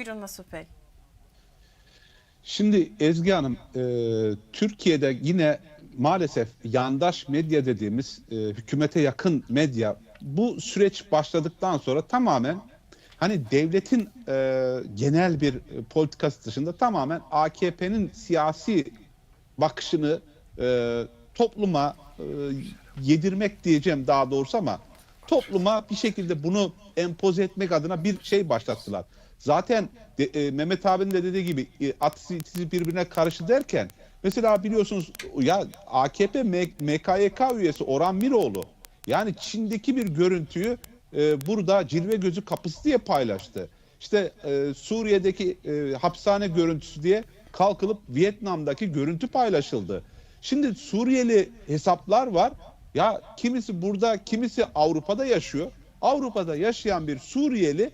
Buyurun Nasuh Bey. Şimdi Ezgi Hanım, e, Türkiye'de yine maalesef yandaş medya dediğimiz e, hükümete yakın medya bu süreç başladıktan sonra tamamen hani devletin e, genel bir politikası dışında tamamen AKP'nin siyasi bakışını e, topluma e, yedirmek diyeceğim daha doğrusu ama topluma bir şekilde bunu empoze etmek adına bir şey başlattılar. Zaten de, e, Mehmet abinin de dediği gibi e, atisi itisi birbirine karşı derken mesela biliyorsunuz ya AKP M- MKYK üyesi Orhan Miroğlu yani Çin'deki bir görüntüyü e, burada cilve gözü kapısı diye paylaştı. İşte e, Suriye'deki e, hapishane görüntüsü diye kalkılıp Vietnam'daki görüntü paylaşıldı. Şimdi Suriyeli hesaplar var. Ya kimisi burada, kimisi Avrupa'da yaşıyor. Avrupa'da yaşayan bir Suriyeli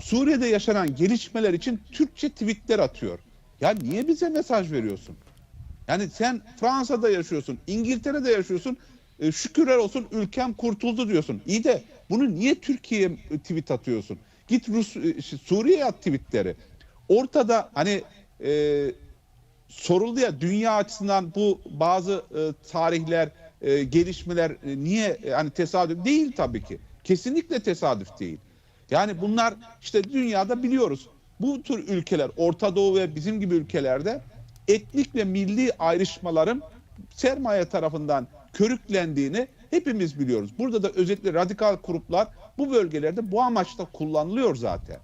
Suriye'de yaşanan gelişmeler için Türkçe tweetler atıyor. Ya niye bize mesaj veriyorsun? Yani sen Fransa'da yaşıyorsun, İngiltere'de yaşıyorsun. E, şükürler olsun ülkem kurtuldu diyorsun. İyi de bunu niye Türkiye'ye e, tweet atıyorsun? Git Rus e, şey, Suriye'ye at tweetleri. Ortada hani e, soruldu ya dünya açısından bu bazı e, tarihler, e, gelişmeler e, niye e, hani tesadüf değil tabii ki. Kesinlikle tesadüf değil. Yani bunlar işte dünyada biliyoruz. Bu tür ülkeler Orta Doğu ve bizim gibi ülkelerde etnik ve milli ayrışmaların sermaye tarafından körüklendiğini hepimiz biliyoruz. Burada da özellikle radikal gruplar bu bölgelerde bu amaçla kullanılıyor zaten.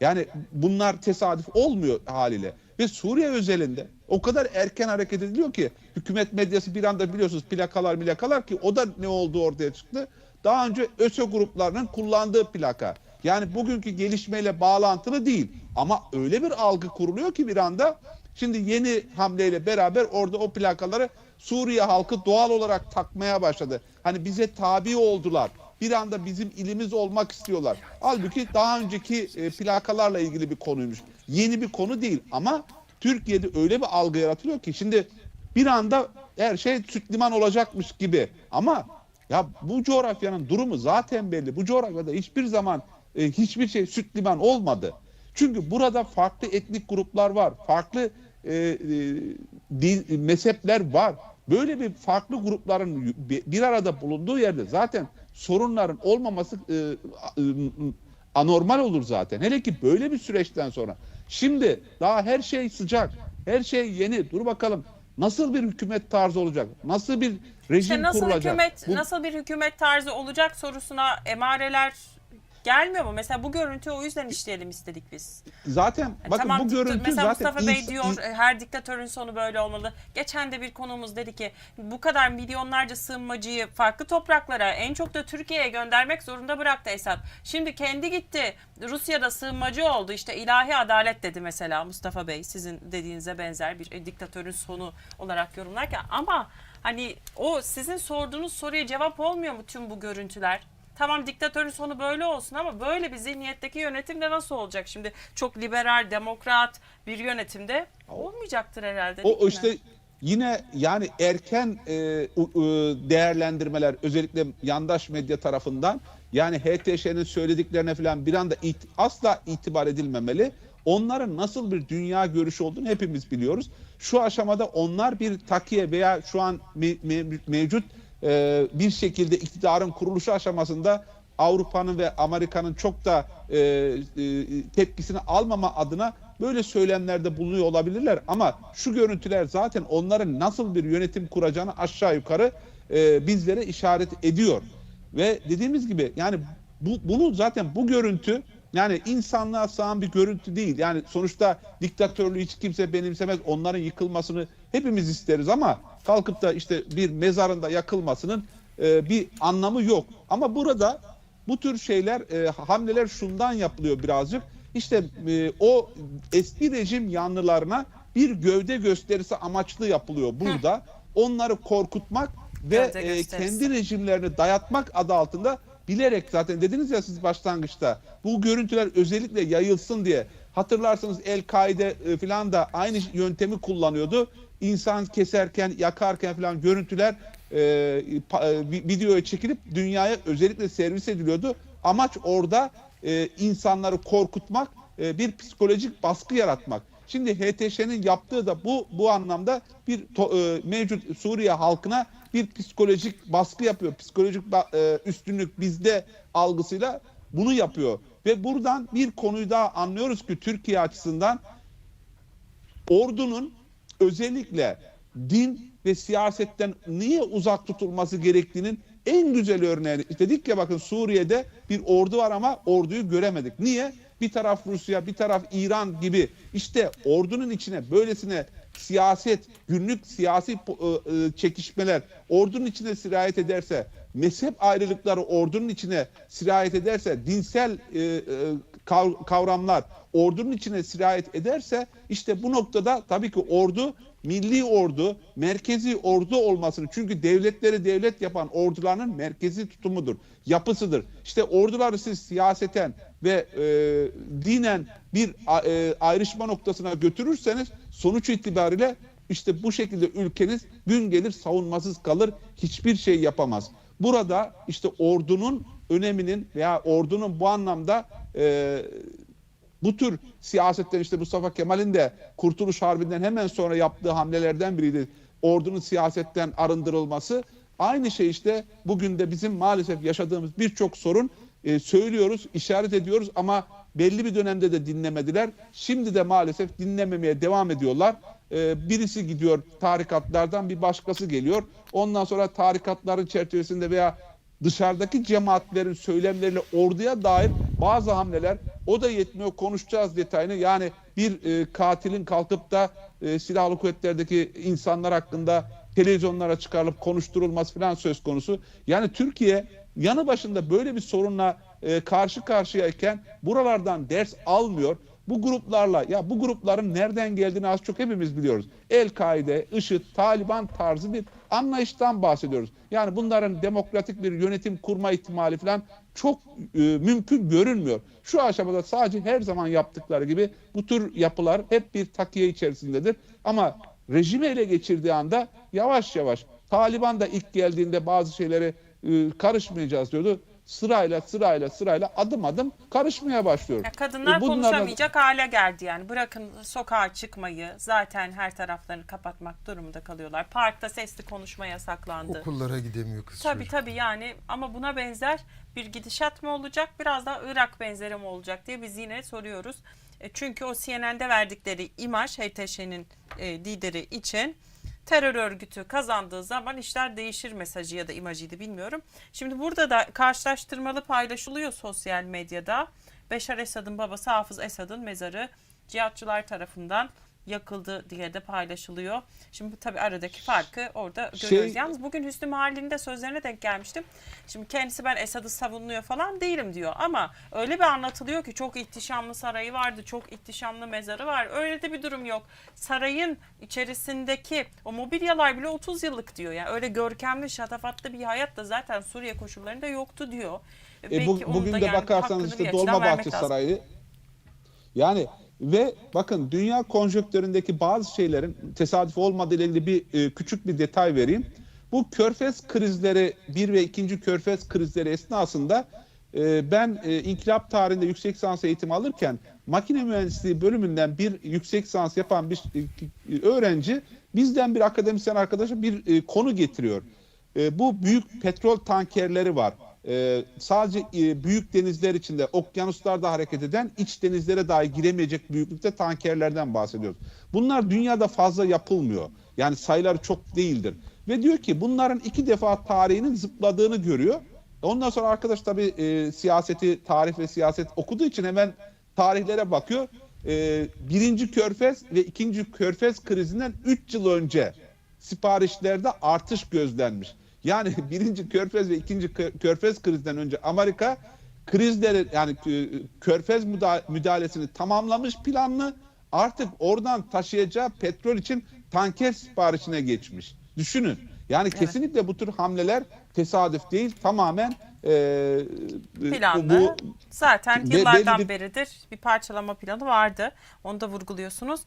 Yani bunlar tesadüf olmuyor haliyle. Ve Suriye özelinde o kadar erken hareket ediliyor ki hükümet medyası bir anda biliyorsunuz plakalar plakalar ki o da ne olduğu ortaya çıktı. Daha önce ÖSO gruplarının kullandığı plaka. Yani bugünkü gelişmeyle bağlantılı değil. Ama öyle bir algı kuruluyor ki bir anda şimdi yeni hamleyle beraber orada o plakaları Suriye halkı doğal olarak takmaya başladı. Hani bize tabi oldular. Bir anda bizim ilimiz olmak istiyorlar. Halbuki daha önceki e, plakalarla ilgili bir konuymuş. Yeni bir konu değil ama Türkiye'de öyle bir algı yaratılıyor ki şimdi bir anda her şey süt liman olacakmış gibi. Ama ya bu coğrafyanın durumu zaten belli. Bu coğrafyada hiçbir zaman e, hiçbir şey süt liman olmadı. Çünkü burada farklı etnik gruplar var. Farklı e, e, din, mezhepler var. Böyle bir farklı grupların bir arada bulunduğu yerde zaten sorunların olmaması e, e, anormal olur zaten. Hele ki böyle bir süreçten sonra. Şimdi daha her şey sıcak. Her şey yeni. Dur bakalım nasıl bir hükümet tarzı olacak? Nasıl bir rejim İşte nasıl kurulacak? hükümet Bu- nasıl bir hükümet tarzı olacak sorusuna emareler gelmiyor mu? Mesela bu görüntüyü o yüzden işleyelim istedik biz. zaten Yani bakın tamam, bu görüntü mesela zaten Mustafa Bey diyor her diktatörün sonu böyle olmalı. Geçen de bir konuğumuz dedi ki bu kadar milyonlarca sığınmacıyı farklı topraklara en çok da Türkiye'ye göndermek zorunda bıraktı Esad. Şimdi kendi gitti Rusya'da sığınmacı oldu işte ilahi adalet dedi mesela Mustafa Bey sizin dediğinize benzer bir e, diktatörün sonu olarak yorumlarken ama hani o sizin sorduğunuz soruya cevap olmuyor mu tüm bu görüntüler? Tamam diktatörün sonu böyle olsun ama böyle bir zihniyetteki yönetim de nasıl olacak? Şimdi çok liberal, demokrat bir yönetimde olmayacaktır herhalde. O mi? işte yine yani erken e, u- değerlendirmeler özellikle yandaş medya tarafından yani HTŞ'nin söylediklerine falan bir anda it- asla itibar edilmemeli. Onların nasıl bir dünya görüşü olduğunu hepimiz biliyoruz. Şu aşamada onlar bir takiye veya şu an me- me- mevcut e, bir şekilde iktidarın kuruluşu aşamasında Avrupa'nın ve Amerika'nın çok da e, e, tepkisini almama adına böyle söylemlerde bulunuyor olabilirler. Ama şu görüntüler zaten onların nasıl bir yönetim kuracağını aşağı yukarı e, bizlere işaret ediyor. Ve dediğimiz gibi yani bu, bunu zaten bu görüntü yani insanlığa sığan bir görüntü değil. Yani sonuçta diktatörlüğü hiç kimse benimsemez. Onların yıkılmasını hepimiz isteriz ama kalkıp da işte bir mezarında yakılmasının e, bir anlamı yok. Ama burada bu tür şeyler, e, hamleler şundan yapılıyor birazcık. İşte e, o eski rejim yanlılarına bir gövde gösterisi amaçlı yapılıyor burada. Onları korkutmak ve e, kendi rejimlerini dayatmak adı altında bilerek zaten dediniz ya siz başlangıçta bu görüntüler özellikle yayılsın diye hatırlarsanız El-Kaide e, falan da aynı yöntemi kullanıyordu. İnsan keserken, yakarken falan görüntüler e, pa- e, vi- videoya çekilip dünyaya özellikle servis ediliyordu. Amaç orada e, insanları korkutmak e, bir psikolojik baskı yaratmak. Şimdi HTŞ'nin yaptığı da bu bu anlamda bir to- e, mevcut Suriye halkına bir psikolojik baskı yapıyor. Psikolojik e, üstünlük bizde algısıyla bunu yapıyor. Ve buradan bir konuyu daha anlıyoruz ki Türkiye açısından ordunun özellikle din ve siyasetten niye uzak tutulması gerektiğinin en güzel örneği. Dedik ya bakın Suriye'de bir ordu var ama orduyu göremedik. Niye? Bir taraf Rusya, bir taraf İran gibi. İşte ordunun içine böylesine siyaset, günlük siyasi e, e, çekişmeler ordunun içine sirayet ederse, mezhep ayrılıkları ordunun içine sirayet ederse, dinsel e, kavramlar ordunun içine sirayet ederse işte bu noktada tabii ki ordu milli ordu, merkezi ordu olmasını çünkü devletleri devlet yapan orduların merkezi tutumudur, yapısıdır. İşte orduları siz siyaseten ve e, dinen bir e, ayrışma noktasına götürürseniz sonuç itibariyle işte bu şekilde ülkeniz gün gelir savunmasız kalır, hiçbir şey yapamaz. Burada işte ordunun öneminin veya ordunun bu anlamda e, bu tür siyasetten işte Mustafa Kemal'in de Kurtuluş Harbi'nden hemen sonra yaptığı hamlelerden biriydi. Ordunun siyasetten arındırılması. Aynı şey işte bugün de bizim maalesef yaşadığımız birçok sorun e, söylüyoruz, işaret ediyoruz ama belli bir dönemde de dinlemediler. Şimdi de maalesef dinlememeye devam ediyorlar. E, birisi gidiyor tarikatlardan bir başkası geliyor. Ondan sonra tarikatların çerçevesinde veya dışarıdaki cemaatlerin söylemleriyle orduya dair bazı hamleler o da yetmiyor konuşacağız detayını yani bir e, katilin kalkıp da e, silahlı kuvvetlerdeki insanlar hakkında televizyonlara çıkarılıp konuşturulması falan söz konusu. Yani Türkiye yanı başında böyle bir sorunla e, karşı karşıyayken buralardan ders almıyor. Bu gruplarla ya bu grupların nereden geldiğini az çok hepimiz biliyoruz. El-Kaide, IŞİD, Taliban tarzı bir anlayıştan bahsediyoruz. Yani bunların demokratik bir yönetim kurma ihtimali falan çok e, mümkün görünmüyor. Şu aşamada sadece her zaman yaptıkları gibi bu tür yapılar hep bir takiye içerisindedir. Ama rejimi ele geçirdiği anda yavaş yavaş Taliban da ilk geldiğinde bazı şeyleri e, karışmayacağız diyordu. Sırayla sırayla sırayla adım adım karışmaya başlıyor. Ya kadınlar E, bunlarla- konuşamayacak hale geldi yani. Bırakın sokağa çıkmayı zaten her taraflarını kapatmak durumunda kalıyorlar. Parkta sesli konuşma yasaklandı. Okullara gidemiyor kız Tabii çocuk. tabii yani ama buna benzer bir gidişat mı olacak biraz daha Irak benzeri mi olacak diye biz yine soruyoruz. E, çünkü o CNN'de verdikleri imaj HTŞ'nin e, lideri için terör örgütü kazandığı zaman işler değişir mesajı ya da imajıydı bilmiyorum. Şimdi burada da karşılaştırmalı paylaşılıyor sosyal medyada. Beşar Esad'ın babası Hafız Esad'ın mezarı cihatçılar tarafından yakıldı diye de paylaşılıyor. Şimdi bu tabii aradaki farkı orada Şey- görüyoruz. Yalnız bugün Hüsnü Mahalli'nin de sözlerine denk gelmiştim. Şimdi kendisi ben Esad'ı savunuyor falan değilim diyor. Ama öyle bir anlatılıyor ki çok ihtişamlı sarayı vardı, çok ihtişamlı mezarı var. Öyle de bir durum yok. Sarayın içerisindeki o mobilyalar bile 30 yıllık diyor. Yani öyle görkemli, şatafatlı bir hayat da zaten Suriye koşullarında yoktu diyor. E, bu- Belki bugün de yani bakarsanız işte Dolmabahçe lazım. Sarayı yani ve bakın dünya konjonktüründeki bazı şeylerin tesadüf olmadığı ile ilgili bir e, küçük bir detay vereyim. Bu körfez krizleri bir ve ikinci körfez krizleri esnasında e, ben e, inkılap tarihinde yüksek lisans eğitimi alırken makine mühendisliği bölümünden bir yüksek lisans yapan bir e, öğrenci bizden bir akademisyen arkadaşa bir e, konu getiriyor. E, bu büyük petrol tankerleri var. E, sadece e, büyük denizler içinde, okyanuslarda hareket eden, iç denizlere dahi giremeyecek büyüklükte tankerlerden bahsediyoruz. Bunlar dünyada fazla yapılmıyor. Yani sayıları çok değildir. Ve diyor ki bunların iki defa tarihinin zıpladığını görüyor. Ondan sonra arkadaş tabii e, siyaseti, tarih ve siyaset okuduğu için hemen tarihlere bakıyor. E, birinci körfez ve ikinci körfez krizinden 3 yıl önce siparişlerde artış gözlenmiş. Yani birinci körfez ve ikinci kö- körfez krizden önce Amerika krizleri yani körfez müda- müdahalesini tamamlamış planlı artık oradan taşıyacağı petrol için tanker siparişine geçmiş. Düşünün. Yani kesinlikle bu tür hamleler tesadüf değil tamamen e, planlı. bu Zaten Be- yıllardan bir- beridir bir parçalama planı vardı. Onu da vurguluyorsunuz.